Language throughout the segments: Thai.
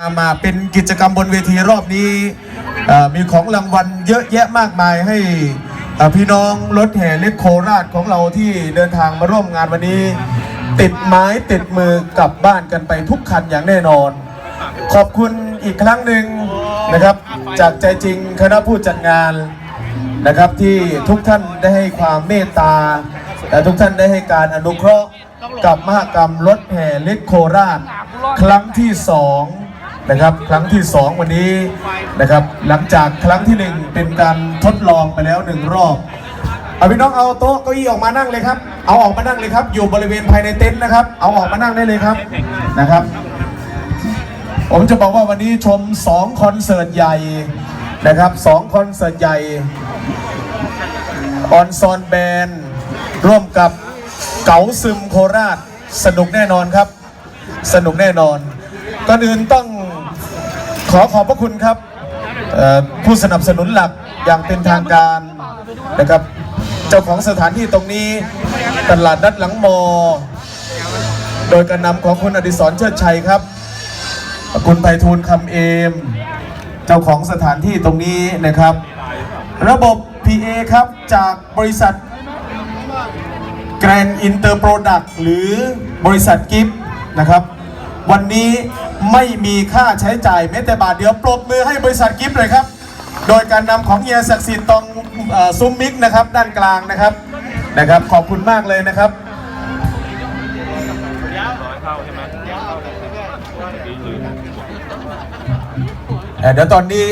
มาเป็นกิจกรรมบนเวทีรอบนี้มีของรางวัลเยอะแยะมากมายให้พี่น้องรถแห่เล็กโคราชของเราที่เดินทางมาร่วมงานวันนี้ ติดไม้ติดมือกลับบ้านกันไปทุกคันอย่างแน่นอน ขอบคุณอีกครั้งหนึ่งนะครับ จากใจจริงคณะผู้จัดงานนะครับที่ทุกท่านได้ให้ความเมตตา และทุกท่านได้ให้การอนุเคราะห์กับมหกรรมรถแห่เล็กโคราช ครั้งที่สอง นะครับ ครั้งที่สองวันนี้นะครับ หลังจากครั้งที่หนึ่งเป็นการทดลองไปแล้วหนึ่งรอบเอาพี่น้องเอาโต๊ะเก้าอี้ออกมานั่งเลยครับ เอาออกมานั่งเลยครับ อยู่บริเวณภายในเต็นท์นะครับ เอาออกมานั่งได้เลยครับนะครับ ผมจะบอกว่าวันนี้ชม2คอนเสิร์ตใหญ่นะครับ2คอนเสิร์ตใหญ่ออนซอนแบนร่วมกับเก๋าซึมโคราช สนุกแน่นอนครับ สนุกแน่นอนก่อนอื่นต้อง ขอขอบพระคุณครับผู้สนับสนุนหลักอย่างเป็นทางการนะครับ เจ้าของสถานที่ตรงนี้ตลาดนัดหลังมอ โดยการนำของคุณอดิศรเชิดชัยครับ คุณไพฑูรย์คำเอม เจ้าของสถานที่ตรงนี้นะครับ ระบบ PA ครับจากบริษัทแกรนอินเตอร์โปรดักต์หรือบริษัทกิฟต์นะครับ วันนี้ไม่มีค่าใช้จ่ายแม้แต่บาทเดียวปรบมือให้บริษัทกิฟต์เลยครับ โดยการนำของเฮียศักดิ์สิทธิ์ตรงเอ่อซุ้มมิกนะครับ ด้านกลางนะครับนะครับ ขอบคุณมากเลยนะครับเดี๋ยวตอนนี้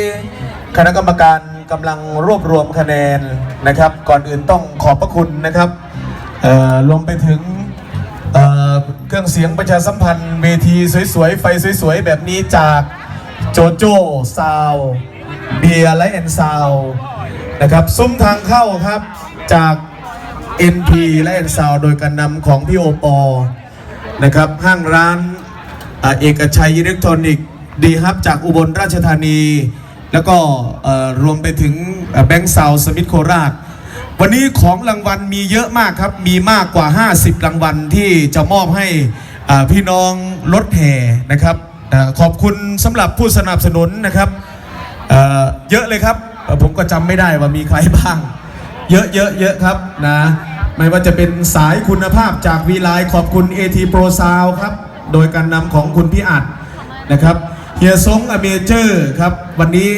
คณะกรรมการกำลังรวบรวมคะแนนนะครับ ก่อนอื่นต้องขอบพระคุณนะครับรวมไปถึง เครื่องเสียงประชาสัมพันธ์เวทีสวยๆ ไฟสวยๆ แบบนี้จากโจโจ้ซาวเบียร์และแอนซาวนะครับซุ้มทางเข้าครับจาก NP และแอนซาวโดยการนำของพี่โอปอนะครับห้างร้านอเอกชัยอิเล็กทรอนิกส์ดีฮับจากอุบลราชธานี แล้วก็รวมไปถึงแบงค์ซาวสมิธโคราช วันนี้ของรางวัลมีเยอะมากครับ มีมากกว่า 50 รางวัลที่จะมอบให้พี่น้องรถแห่นะครับขอบคุณสำหรับผู้สนับสนุนนะครับเยอะเลยครับผมก็จำไม่ได้ว่ามีใครบ้าง เยอะเยอะเยอะครับนะไม่ว่าจะเป็นสายคุณภาพจากวีไลขอบคุณ AT Pro Sound ครับ โดยการนำของคุณพี่อัดนะครับเฮียซงอเมเจอร์ครับ วันนี้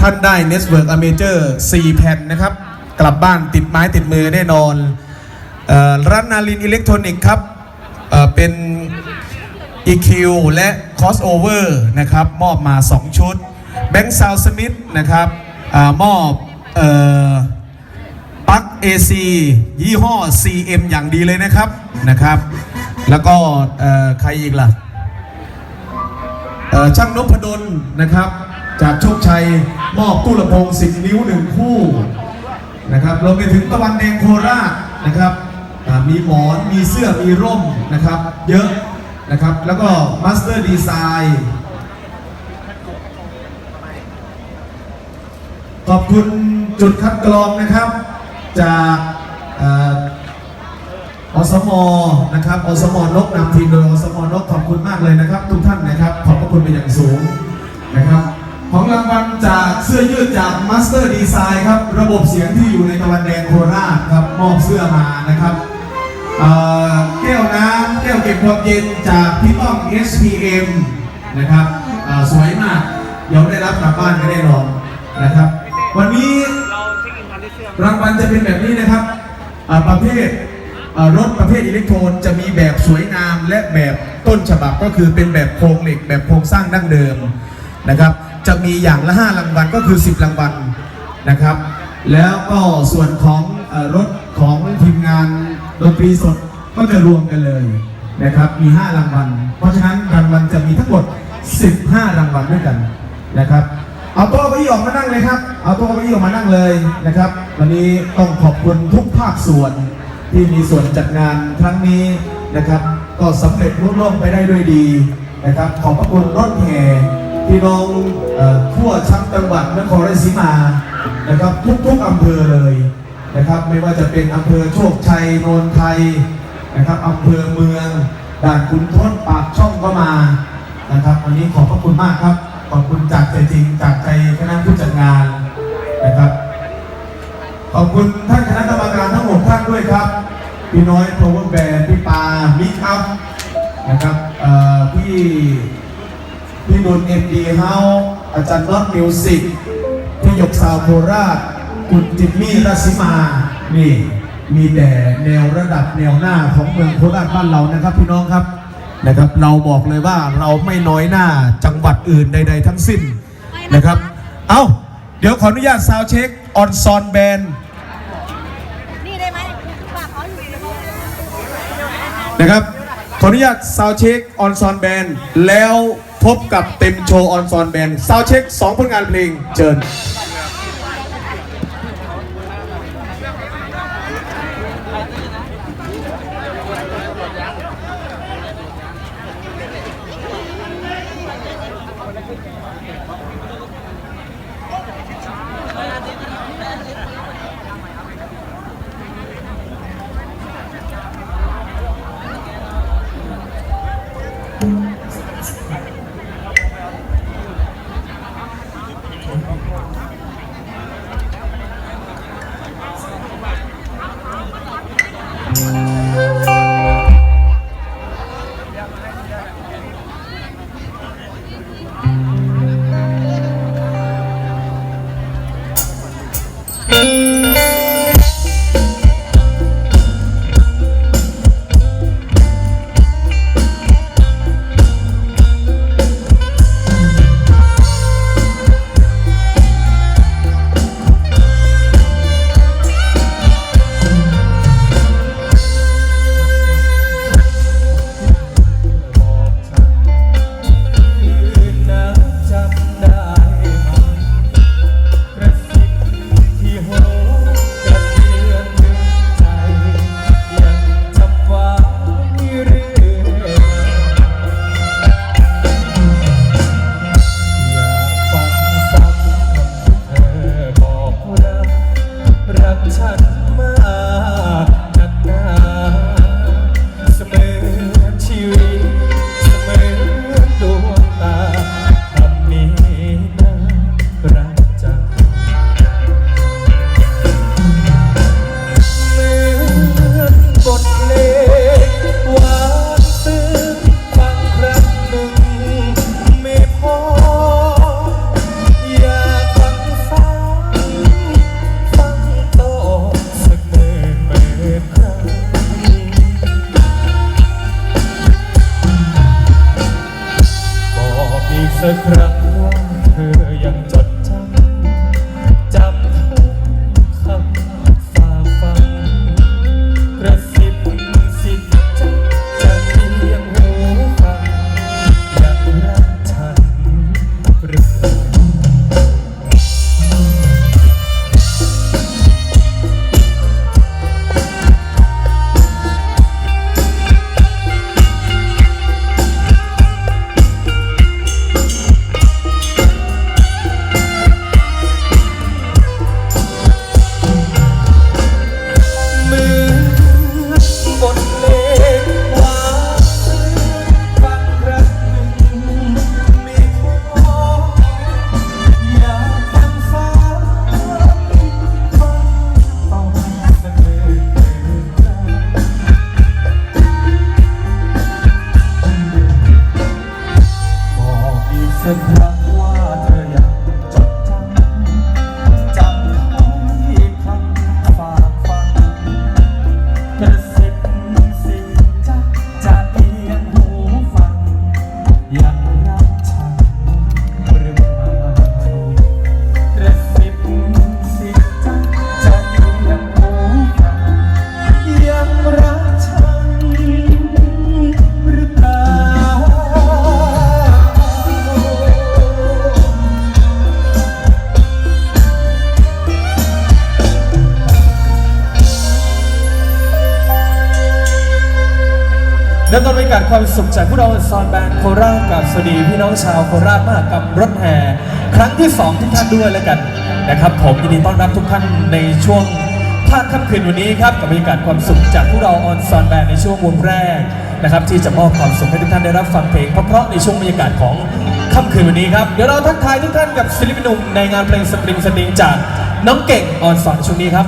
ท่านได้ Network a m a t e r 4แผ่นนะครับ กลับบ้านติดไม้ติดมือแน่นอนออร้านนาลินอิเล็กทรอนิกส์ครับเเป็น EQ และ Crossover นะครับ มอบมา 2 ชุดแบงค์ซาวสมิธนะครับอมอบเอ่อปลั๊ก AC ยี่ห้อ CM อย่างดีเลยนะครับนะครับ แล้วก็ใครอีกล่ะเอ่อช่างนพดลนะครับ จากโชคชัยมอบตู้ลำโพง 10 นิ้วหนึ่งคู่ นะครับรวมไปถึงตะวันแดงโคราชนะครับมีหมอนมีเสื้อมีร่มนะครับ เยอะนะครับแล้วก็มาสเตอร์ดีไซน์ขอบคุณจุดคัดกรองนะครับ จากเอ่ออสมนะครับอสมนกนำทีมโดยอสมนกขอบคุณมากเลยนะครับ ทุกท่านนะครับ ขอบพระคุณเป็นอย่างสูงนะครับ ของรางวัลจากเสื้อยืดจาก Master Design ครับ ระบบเสียงที่อยู่ในตะวันแดงโคราชครับมอบเสื้อมานะครับแก้วน้ำแก้วเก็บความเย็นจากพี่ต้อง SPM นะครับสวยมากเดี๋ยวได้รับกลับบ้านกันแน่นอนนะครับ วันนี้รางวัลจะเป็นแบบนี้นะครับประเภทรถประเภทอิเล็กโทรนจะมีแบบสวยงามและแบบต้นฉบับก็คือเป็นแบบโครงเหล็กแบบโครงสร้างดั้งเดิมนะครับ จะมีอย่างละ 5 รางวัลก็คือ 10 รางวัลนะครับ แล้วก็ส่วนของอรถของทีมงานดนตรีสดก็จะรวมกันเลยนะครับมี 5 รางวัล เพราะฉะนั้นรางวัลจะมีทั้งหมด 15 รางวัลด้วยกันนะครับเอาโต๊ะเก้าอี้ออกมานั่งเลยครับ เอาโต๊ะเก้าอี้ออกมานั่งเลยนะครับ วันนี้ต้องขอบคุณทุกภาคส่วนที่มีส่วนจัดงานครั้งนี้นะครับ ก็สำเร็จรุ่ร่วงไปได้ด้วยดีนะครับ ขอบพระคุณรถแห่ พี่น้องทั่วทั้งจังหวัดนครราชสีมานะครับทุกๆอำเภอเลยนะครับไม่ว่าจะเป็นอำเภอโชคชัยโนนไทยนะครับอำเภอเมืองด่านขุนทดปากช่องก็มานะครับวันนี้ขอบพระคุณมากครับ ขอบคุณจากใจจริงจากใจคณะผู้จัดงานนะครับ ขอบคุณท่านคณะกรรมการทั้งหมดท่านด้วยครับ พี่น้อยโพเวอร์แบนพี่ปามิกอัพนะครับพี่ พี่นนเอ็มดีเฮาอาจารย์น็อตมิวสิกพี่หยกสาวโคราชคุณจิมมี่รัสิมานี่มีแต่แนวระดับแนวหน้าของเมืองโคราชบ้านเรานะครับ พี่น้องครับนะครับ เราบอกเลยว่าเราไม่น้อยหน้าจังหวัดอื่นใด ๆ ทั้งสิ้นนะครับ เอ้า เดี๋ยวขออนุญาตซาวเช็คออนซอนแบนนี่ได้ไหมนห้องนะครับขออนุญาตซาวเช็คออนซอนแบนแล้ว พบกับเต็มโชว์ออนซอนแบนซาวเช็คสองผลงานเพลงเชิญ ริ่มต้นบรรยากาศความสุขจากพวกเราซอนแบนโคราชกับสวัสดีพี่น้องชาวโคราชมากกับรถแห่ครั้งที่ 2 ทุกท่านด้วยแล้วกันนะครับ ผมยินดีต้อนรับทุกท่านในช่วงภาคค่ำคืนวันนี้ครับกับบรรยากาศความสุขจากพวกเราออนซอนแบนในช่วงวงแรกนะครับ ที่จะมอบความสุขให้ทุกท่านได้รับฟังเพลงเพราะๆในช่วงบรรยากาศของค่ำคืนวันนี้ครับเดี๋ยวเราทักทายทุกท่านกับศิลปินหนุ่มในงานเพลงสตริงสตริงจากน้องเก่งออนสอนช่วงนี้ครับ